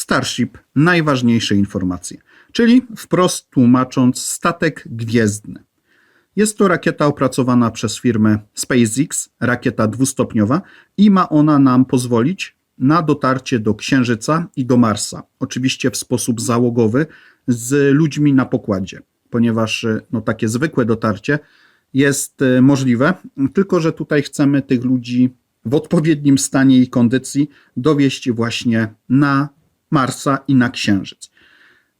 Starship najważniejsze informacje, czyli wprost tłumacząc statek gwiezdny. Jest to rakieta opracowana przez firmę SpaceX, rakieta dwustopniowa i ma ona nam pozwolić na dotarcie do Księżyca i do Marsa. Oczywiście w sposób załogowy z ludźmi na pokładzie, ponieważ no, takie zwykłe dotarcie jest e, możliwe, tylko że tutaj chcemy tych ludzi w odpowiednim stanie i kondycji dowieść właśnie na Marsa i na Księżyc.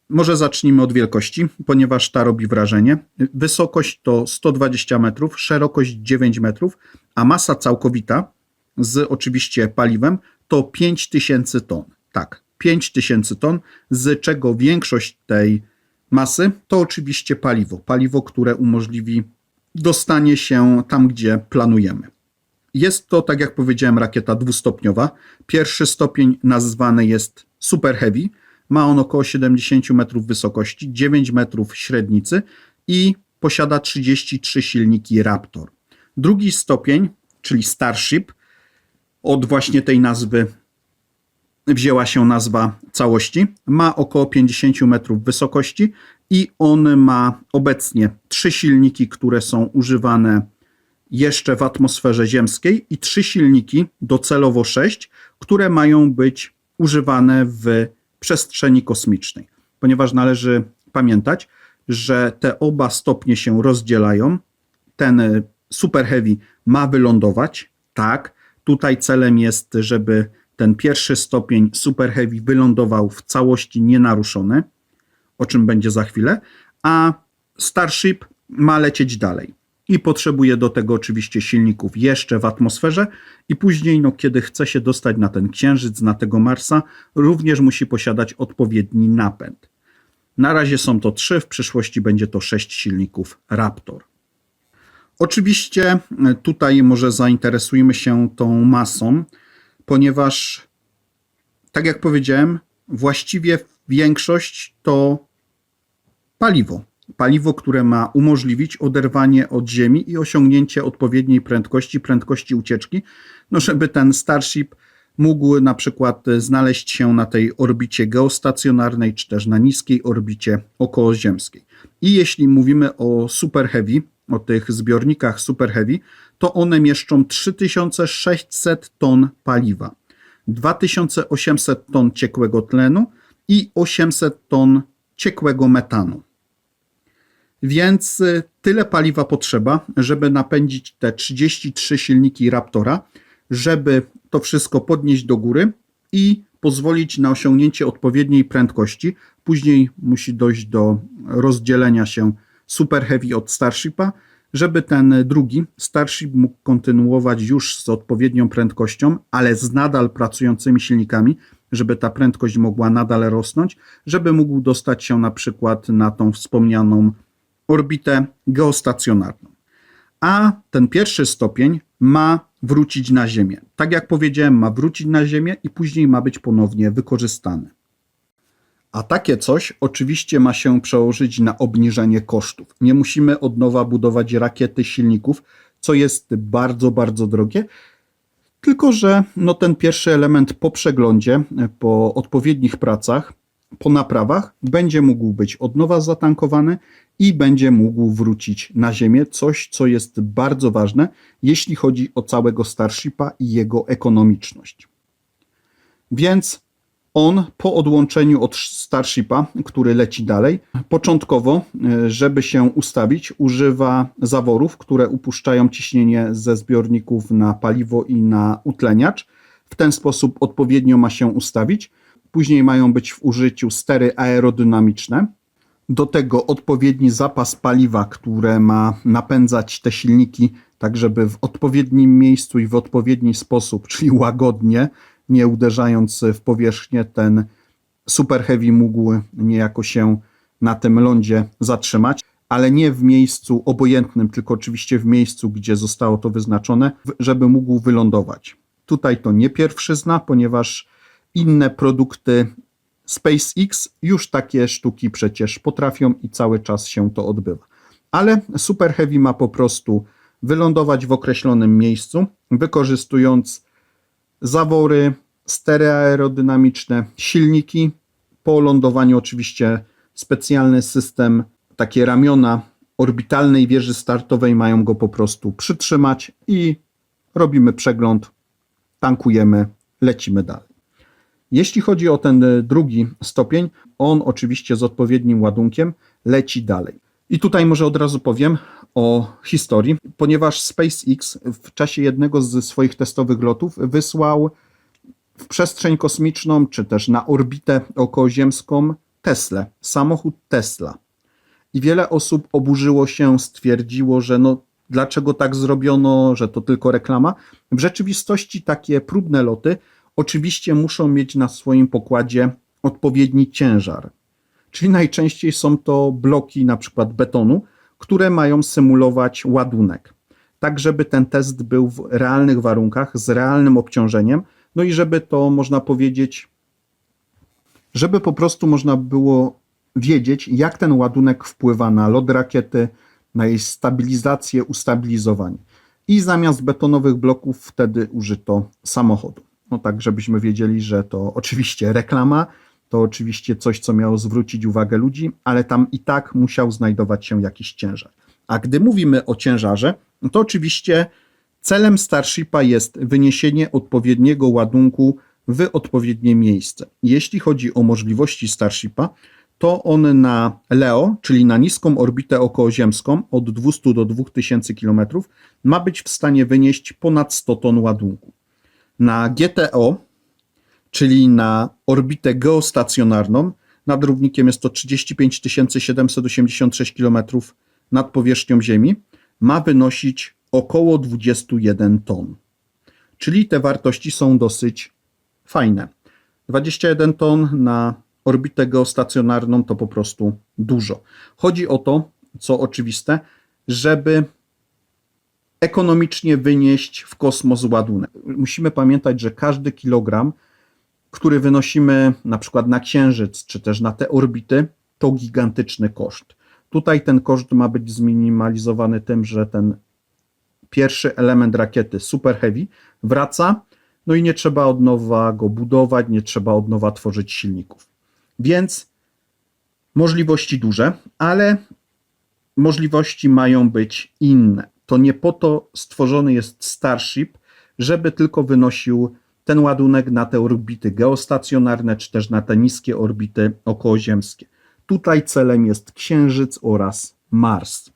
Może zacznijmy od wielkości, ponieważ ta robi wrażenie. Wysokość to 120 metrów, szerokość 9 metrów, a masa całkowita z oczywiście paliwem to 5000 ton. Tak, 5000 ton, z czego większość tej masy to oczywiście paliwo. Paliwo, które umożliwi dostanie się tam, gdzie planujemy. Jest to, tak jak powiedziałem, rakieta dwustopniowa. Pierwszy stopień nazwany jest Super Heavy. Ma on około 70 metrów wysokości, 9 metrów średnicy i posiada 33 silniki Raptor. Drugi stopień, czyli Starship, od właśnie tej nazwy wzięła się nazwa całości. Ma około 50 metrów wysokości i on ma obecnie trzy silniki, które są używane jeszcze w atmosferze ziemskiej i trzy silniki, docelowo sześć, które mają być używane w przestrzeni kosmicznej. Ponieważ należy pamiętać, że te oba stopnie się rozdzielają. Ten Super Heavy ma wylądować, tak. Tutaj celem jest, żeby ten pierwszy stopień Super Heavy wylądował w całości nienaruszony, o czym będzie za chwilę, a Starship ma lecieć dalej. I potrzebuje do tego oczywiście silników jeszcze w atmosferze, i później, no, kiedy chce się dostać na ten księżyc, na tego Marsa, również musi posiadać odpowiedni napęd. Na razie są to trzy, w przyszłości będzie to sześć silników Raptor. Oczywiście e, tutaj może zainteresujmy się tą masą, ponieważ, tak jak powiedziałem, właściwie większość to paliwo. Paliwo, które ma umożliwić oderwanie od Ziemi i osiągnięcie odpowiedniej prędkości, prędkości ucieczki, no żeby ten Starship mógł na przykład znaleźć się na tej orbicie geostacjonarnej, czy też na niskiej orbicie okołoziemskiej. I jeśli mówimy o Super Heavy, o tych zbiornikach Super Heavy, to one mieszczą 3600 ton paliwa, 2800 ton ciekłego tlenu i 800 ton ciekłego metanu. Więc y, tyle paliwa potrzeba, żeby napędzić te 33 silniki Raptora, żeby to wszystko podnieść do góry i pozwolić na osiągnięcie odpowiedniej prędkości. Później musi dojść do rozdzielenia się Super Heavy od Starshipa, żeby ten drugi Starship mógł kontynuować już z odpowiednią prędkością, ale z nadal pracującymi silnikami, żeby ta prędkość mogła nadal rosnąć, żeby mógł dostać się na przykład na tą wspomnianą orbitę geostacjonarną. A ten pierwszy stopień ma wrócić na Ziemię. Tak jak powiedziałem, ma wrócić na Ziemię i później ma być ponownie wykorzystany. A takie coś oczywiście ma się przełożyć na obniżenie kosztów. Nie musimy od nowa budować rakiety, silników, co jest bardzo, bardzo drogie. Tylko, że no ten pierwszy element po przeglądzie, po odpowiednich pracach, po naprawach będzie mógł być od nowa zatankowany i będzie mógł wrócić na Ziemię. Coś, co jest bardzo ważne, jeśli chodzi o całego Starshipa i jego ekonomiczność. Więc on po odłączeniu od Starshipa, który leci dalej, początkowo, e, żeby się ustawić, używa zaworów, które upuszczają ciśnienie ze zbiorników na paliwo i na utleniacz. W ten sposób odpowiednio ma się ustawić. Później mają być w użyciu stery aerodynamiczne. Do tego odpowiedni zapas paliwa, które ma napędzać te silniki, tak żeby w odpowiednim miejscu i w odpowiedni sposób, czyli łagodnie, nie uderzając w powierzchnię, ten Super Heavy mógł niejako się na tym lądzie zatrzymać, ale nie w miejscu obojętnym, tylko oczywiście w miejscu, gdzie zostało to wyznaczone, żeby mógł wylądować. Tutaj to nie pierwszyzna, ponieważ inne produkty SpaceX już takie sztuki przecież potrafią i cały czas się to odbywa. Ale Super Heavy ma po prostu wylądować w określonym miejscu, wykorzystując zawory, stery aerodynamiczne, silniki. Po lądowaniu oczywiście specjalny system, takie ramiona orbitalnej wieży startowej mają go po prostu przytrzymać i robimy przegląd, tankujemy, lecimy dalej. Jeśli chodzi o ten y, drugi stopień, on oczywiście z odpowiednim ładunkiem leci dalej. I tutaj może od razu powiem o historii, ponieważ SpaceX w czasie jednego z swoich testowych lotów wysłał w przestrzeń kosmiczną, czy też na orbitę okołoziemską Tesla, samochód Tesla. I wiele osób oburzyło się, stwierdziło, że no dlaczego tak zrobiono, że to tylko reklama. W rzeczywistości takie próbne loty oczywiście muszą mieć na swoim pokładzie odpowiedni ciężar. Czyli najczęściej są to bloki na przykład betonu, które mają symulować ładunek. Tak, żeby ten test był w realnych warunkach, z realnym obciążeniem, no i żeby to można powiedzieć, żeby po prostu można było wiedzieć, jak ten ładunek wpływa na lot rakiety, na jej stabilizację, ustabilizowanie. I zamiast betonowych bloków wtedy użyto samochodu. No tak, żebyśmy wiedzieli, że to oczywiście reklama, to oczywiście coś, co miało zwrócić uwagę ludzi, ale tam i tak musiał znajdować się jakiś ciężar. A gdy mówimy o ciężarze, no to oczywiście celem Starshipa jest wyniesienie odpowiedniego ładunku w odpowiednie miejsce. Jeśli chodzi o możliwości Starshipa, to on na LEO, czyli na niską orbitę okołoziemską od 200 do 2000 km, ma być w stanie wynieść ponad 100 ton ładunku. Na GTO, czyli na orbitę geostacjonarną, nad równikiem jest to 35 786 km nad powierzchnią Ziemi, ma wynosić około 21 ton. Czyli te wartości są dosyć fajne. 21 ton na orbitę geostacjonarną to po prostu dużo. Chodzi o to, co oczywiste, żeby ekonomicznie wynieść w kosmos ładunek. Musimy pamiętać, że każdy kilogram, który wynosimy na przykład na Księżyc, czy też na te orbity, to gigantyczny koszt. Tutaj ten koszt ma być zminimalizowany tym, że ten pierwszy element rakiety Super Heavy wraca, no i nie trzeba od nowa go budować, nie trzeba od nowa tworzyć silników. Więc możliwości duże, ale możliwości mają być inne. To nie po to stworzony jest Starship, żeby tylko wynosił ten ładunek na te orbity geostacjonarne, czy też na te niskie orbity okołoziemskie. Tutaj celem jest Księżyc oraz Mars.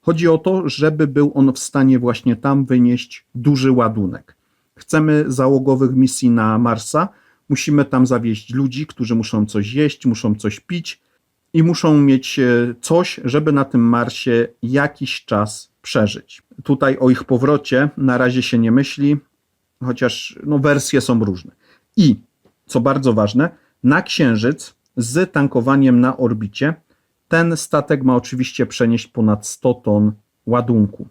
Chodzi o to, żeby był on w stanie właśnie tam wynieść duży ładunek. Chcemy załogowych misji na Marsa, musimy tam zawieźć ludzi, którzy muszą coś jeść, muszą coś pić i muszą mieć e, coś, żeby na tym Marsie jakiś czas przeżyć. Tutaj o ich powrocie na razie się nie myśli, chociaż no, wersje są różne. I co bardzo ważne, na Księżyc z tankowaniem na orbicie ten statek ma oczywiście przenieść ponad 100 ton ładunku.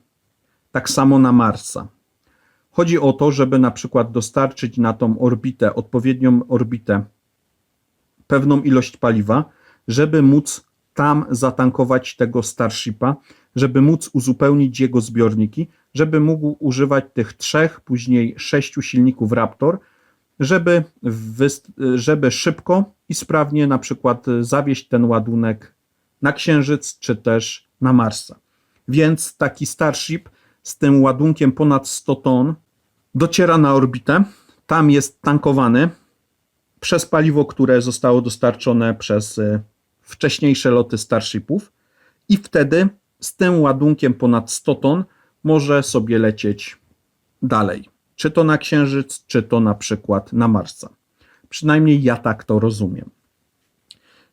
Tak samo na Marsa. Chodzi o to, żeby na przykład dostarczyć na tą orbitę, odpowiednią orbitę, pewną ilość paliwa, żeby móc tam zatankować tego Starshipa, żeby móc uzupełnić jego zbiorniki, żeby mógł używać tych trzech, później sześciu silników Raptor, żeby, żeby szybko i sprawnie na przykład zawieść ten ładunek na Księżyc czy też na Marsa. Więc taki Starship z tym ładunkiem ponad 100 ton dociera na orbitę. Tam jest tankowany przez paliwo, które zostało dostarczone przez y, wcześniejsze loty Starshipów i wtedy z tym ładunkiem ponad 100 ton może sobie lecieć dalej. Czy to na Księżyc, czy to na przykład na Marsa. Przynajmniej ja tak to rozumiem.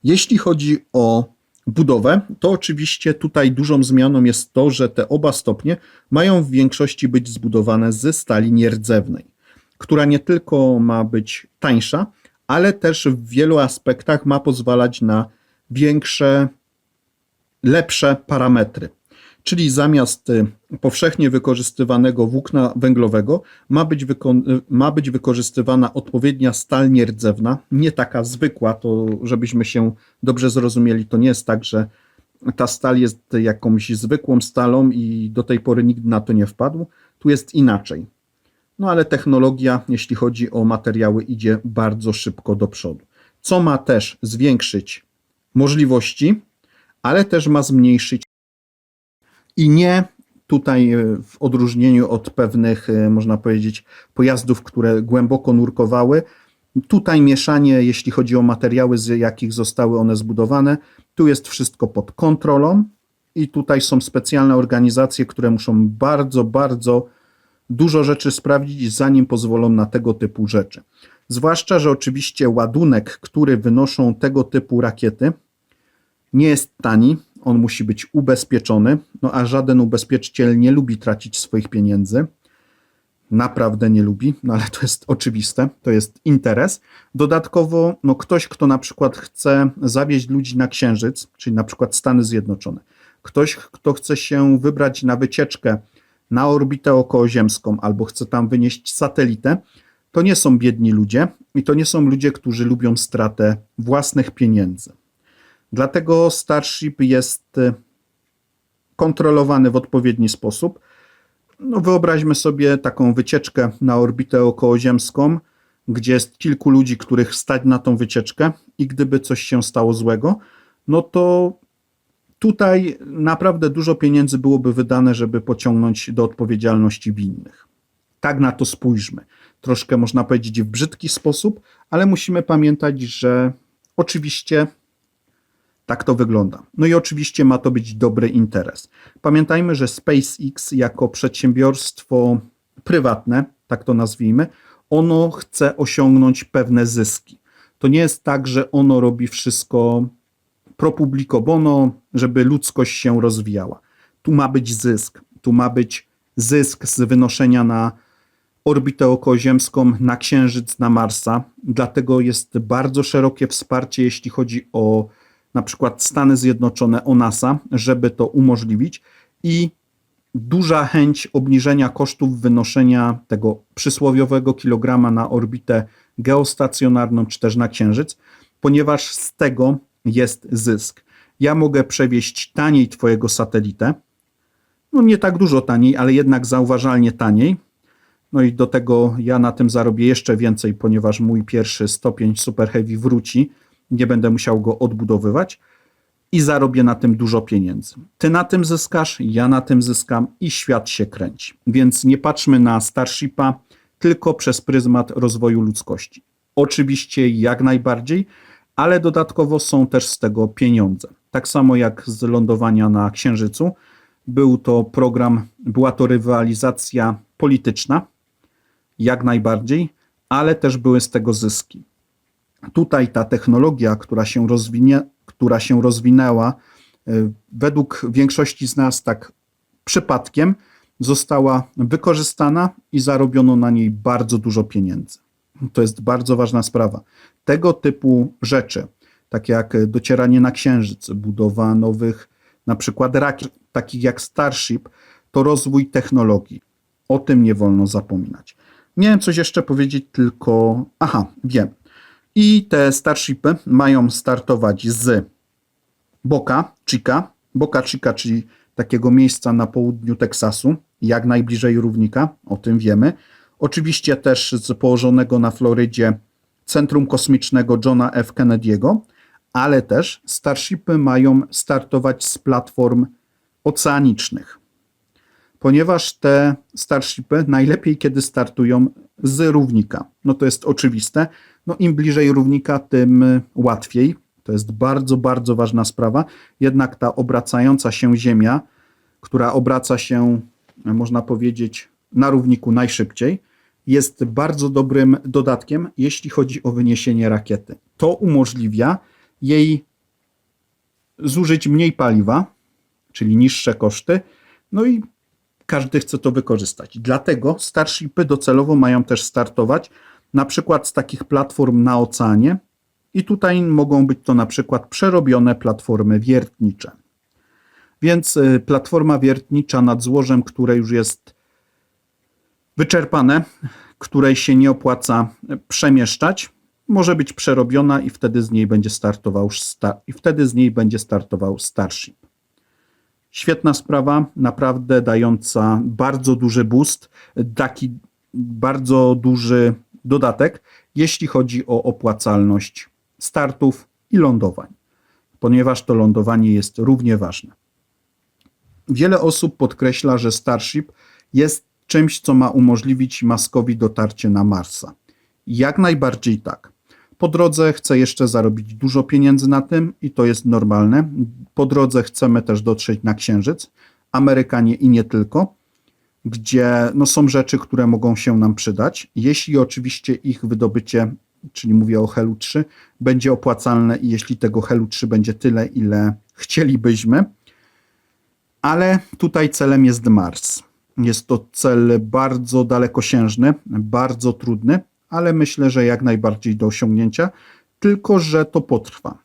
Jeśli chodzi o budowę, to oczywiście tutaj dużą zmianą jest to, że te oba stopnie mają w większości być zbudowane ze stali nierdzewnej, która nie tylko ma być tańsza, ale też w wielu aspektach ma pozwalać na większe, lepsze parametry. Czyli zamiast y, powszechnie wykorzystywanego włókna węglowego ma być, ma być wykorzystywana odpowiednia stal nierdzewna, nie taka zwykła, to żebyśmy się dobrze zrozumieli, to nie jest tak, że ta stal jest jakąś zwykłą stalą i do tej pory nikt na to nie wpadł. Tu jest inaczej. no ale technologia, jeśli chodzi o materiały, idzie bardzo szybko do przodu. Co ma też zwiększyć możliwości, ale też ma zmniejszyć i nie tutaj e, w odróżnieniu od pewnych, e, można powiedzieć, pojazdów, które głęboko nurkowały, tutaj mieszanie, jeśli chodzi o materiały, z jakich zostały one zbudowane, tu jest wszystko pod kontrolą i tutaj są specjalne organizacje, które muszą bardzo, bardzo dużo rzeczy sprawdzić, zanim pozwolą na tego typu rzeczy. Zwłaszcza, że oczywiście ładunek, który wynoszą tego typu rakiety, nie jest tani, on musi być ubezpieczony, no a żaden ubezpieczyciel nie lubi tracić swoich pieniędzy. Naprawdę nie lubi, no ale to jest oczywiste, to jest interes. Dodatkowo, no ktoś, kto na przykład chce zawieźć ludzi na Księżyc, czyli na przykład Stany Zjednoczone, ktoś, kto chce się wybrać na wycieczkę na orbitę okołoziemską albo chce tam wynieść satelitę, to nie są biedni ludzie i to nie są ludzie, którzy lubią stratę własnych pieniędzy. Dlatego Starship jest y, kontrolowany w odpowiedni sposób. No wyobraźmy sobie taką wycieczkę na orbitę okołoziemską, gdzie jest kilku ludzi, których stać na tą wycieczkę i gdyby coś się stało złego, no to tutaj naprawdę dużo pieniędzy byłoby wydane, żeby pociągnąć do odpowiedzialności winnych. Tak na to spójrzmy. Troszkę można powiedzieć w brzydki sposób, ale musimy pamiętać, że oczywiście tak to wygląda. No i oczywiście ma to być dobry interes. Pamiętajmy, że SpaceX jako przedsiębiorstwo prywatne, tak to nazwijmy, ono chce osiągnąć pewne zyski. To nie jest tak, że ono robi wszystko pro publico bono, żeby ludzkość się rozwijała. Tu ma być zysk. Tu ma być zysk z wynoszenia na orbitę okołoziemską, na Księżyc, na Marsa. Dlatego jest bardzo szerokie wsparcie, jeśli chodzi o na przykład Stany Zjednoczone, o NASA, żeby to umożliwić i duża chęć obniżenia kosztów wynoszenia tego przysłowiowego kilograma na orbitę geostacjonarną czy też na Księżyc, ponieważ z tego jest zysk. Ja mogę przewieźć taniej Twojego satelitę, no nie tak dużo taniej, ale jednak zauważalnie taniej. No i do tego ja na tym zarobię jeszcze więcej, ponieważ mój pierwszy stopień Super Heavy wróci nie będę musiał go odbudowywać i zarobię na tym dużo pieniędzy. Ty na tym zyskasz, ja na tym zyskam i świat się kręci. Więc nie patrzmy na Starshipa tylko przez pryzmat rozwoju ludzkości. Oczywiście jak najbardziej, ale dodatkowo są też z tego pieniądze. Tak samo jak z lądowania na Księżycu. Był to program, była to rywalizacja polityczna, jak najbardziej, ale też były z tego zyski. Tutaj ta technologia, która się, rozwinie, która się rozwinęła, y, według większości z nas tak przypadkiem, została wykorzystana i zarobiono na niej bardzo dużo pieniędzy. To jest bardzo ważna sprawa. Tego typu rzeczy, takie jak docieranie na Księżyc, budowa nowych, na przykład rakiet, takich jak Starship, to rozwój technologii. O tym nie wolno zapominać. Miałem coś jeszcze powiedzieć, tylko. Aha, wiem. I te Starshipy mają startować z Boca Chica. Boca Chica, czyli takiego miejsca na południu Teksasu, jak najbliżej równika, o tym wiemy. Oczywiście też z położonego na Florydzie Centrum Kosmicznego Johna F. Kennedy'ego, ale też Starshipy mają startować z platform oceanicznych, ponieważ te Starshipy najlepiej kiedy startują z równika. No to jest oczywiste, no im bliżej równika, tym łatwiej. To jest bardzo, bardzo ważna sprawa. Jednak ta obracająca się Ziemia, która obraca się, można powiedzieć, na równiku najszybciej, jest bardzo dobrym dodatkiem, jeśli chodzi o wyniesienie rakiety. To umożliwia jej zużyć mniej paliwa, czyli niższe koszty, no i każdy chce to wykorzystać. Dlatego Starshipy docelowo mają też startować na przykład z takich platform na oceanie i tutaj mogą być to na przykład przerobione platformy wiertnicze. Więc y, platforma wiertnicza nad złożem, które już jest wyczerpane, której się nie opłaca przemieszczać, może być przerobiona i wtedy z niej będzie startował i wtedy z niej będzie startował Starship. Świetna sprawa, naprawdę dająca bardzo duży boost, taki bardzo duży dodatek, jeśli chodzi o opłacalność startów i lądowań, ponieważ to lądowanie jest równie ważne. Wiele osób podkreśla, że Starship jest czymś, co ma umożliwić Maskowi dotarcie na Marsa. Jak najbardziej tak. Po drodze chcę jeszcze zarobić dużo pieniędzy na tym i to jest normalne. Po drodze chcemy też dotrzeć na Księżyc, Amerykanie i nie tylko, gdzie no, są rzeczy, które mogą się nam przydać. Jeśli oczywiście ich wydobycie, czyli mówię o Helu 3, będzie opłacalne i jeśli tego Helu 3 będzie tyle, ile chcielibyśmy, ale tutaj celem jest Mars. Jest to cel bardzo dalekosiężny, bardzo trudny, ale myślę, że jak najbardziej do osiągnięcia, tylko że to potrwa.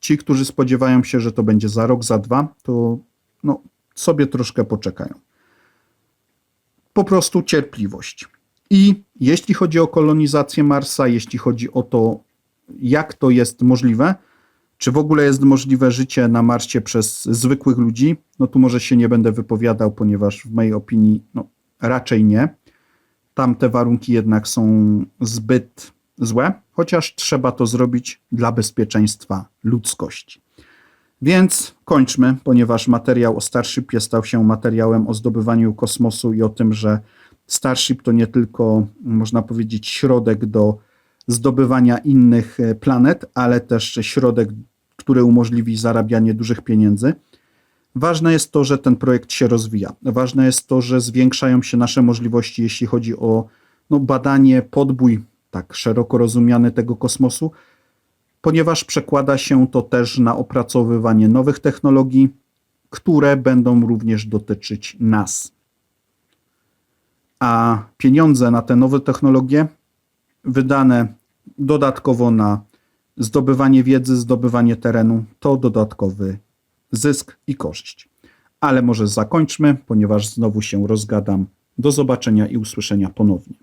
Ci, którzy spodziewają się, że to będzie za rok, za dwa, to no, sobie troszkę poczekają. Po prostu cierpliwość. I jeśli chodzi o kolonizację Marsa, jeśli chodzi o to, jak to jest możliwe, czy w ogóle jest możliwe życie na Marsie przez zwykłych ludzi, no tu może się nie będę wypowiadał, ponieważ w mojej opinii no, raczej nie. Tam te warunki jednak są zbyt złe, chociaż trzeba to zrobić dla bezpieczeństwa ludzkości. Więc kończmy, ponieważ materiał o Starshipie stał się materiałem o zdobywaniu kosmosu i o tym, że Starship to nie tylko, można powiedzieć, środek do zdobywania innych e, planet, ale też środek, który umożliwi zarabianie dużych pieniędzy. Ważne jest to, że ten projekt się rozwija. Ważne jest to, że zwiększają się nasze możliwości, jeśli chodzi o no, badanie, podbój, tak szeroko rozumiany tego kosmosu, ponieważ przekłada się to też na opracowywanie nowych technologii, które będą również dotyczyć nas. A pieniądze na te nowe technologie wydane dodatkowo na zdobywanie wiedzy, zdobywanie terenu, to dodatkowy zysk i korzyść. Ale może zakończmy, ponieważ znowu się rozgadam. Do zobaczenia i usłyszenia ponownie.